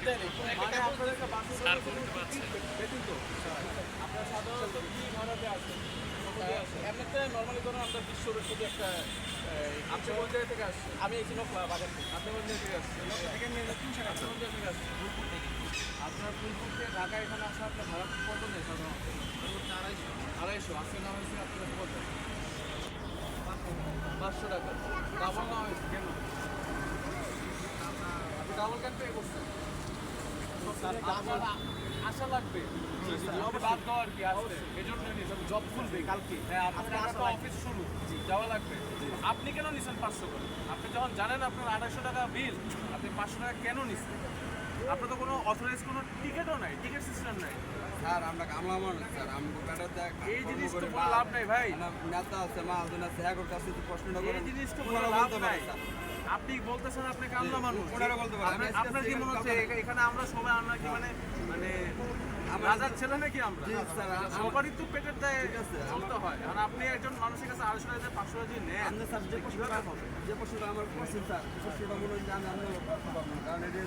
মানে আপনাদেরকে আপনার সাধারণত কি ভাড়াতে আসেন এমনিতে নর্মালি ধরুন আমরা বিশ্ব রসিদি একটা আপনি কোন জায়গা থেকে আমি এই বাজার থেকে আপনি কোন থেকে আসছেন আপনি কোন জায়গা থেকে আসছেন আপনার ফুলপুর থেকে ঢাকা এখানে আসা আপনার ভাড়া কত নেই সাধারণত আড়াইশো আড়াইশো আজকে নাম হয়েছে আপনার কত পাঁচশো টাকা। ডাবল না হয়েছে কেন? আপনি ডাবল কেন পে করছেন। আশা লাগবে জব বাদ কি আছে এজন্য জব খুলবে কালকে হ্যাঁ আপনার অফিস শুরু যাওয়া লাগবে আপনি কেন নিছেন পাঁচশো করে আপনি যখন জানেন আপনার আড়াইশো টাকা বিল আপনি পাঁচশো টাকা কেন নিছেন আপনার তো কোনো অথরাইজ কোনো টিকিটও নাই টিকিট সিস্টেম নাই স্যার আমরা কামলা মানুষ স্যার দেখ এই জিনিস তো কোনো লাভ নাই ভাই নেতা আছে মাহাজন আছে হ্যাঁ করতে তো প্রশ্নটা এই জিনিস তো কোনো লাভ নাই। আপনি বলতেছেন আপনি কামলা মানুষ। ওনারা বলতে পারেন আপনার- কি মনে হচ্ছে এখানে আমরা সবাই আমরা কি মানে মানে রাজার ছেলে নাকি আমরা? সবারই তো পেটের দায় চলতে হয়। আর আপনি একজন মানুষের কাছে আড়াইশো হাজার পাঁচশো হাজার নেন। যে প্রশ্নটা আমার করছেন স্যার প্রশ্নটা মনে হয় আমি কারণ এটা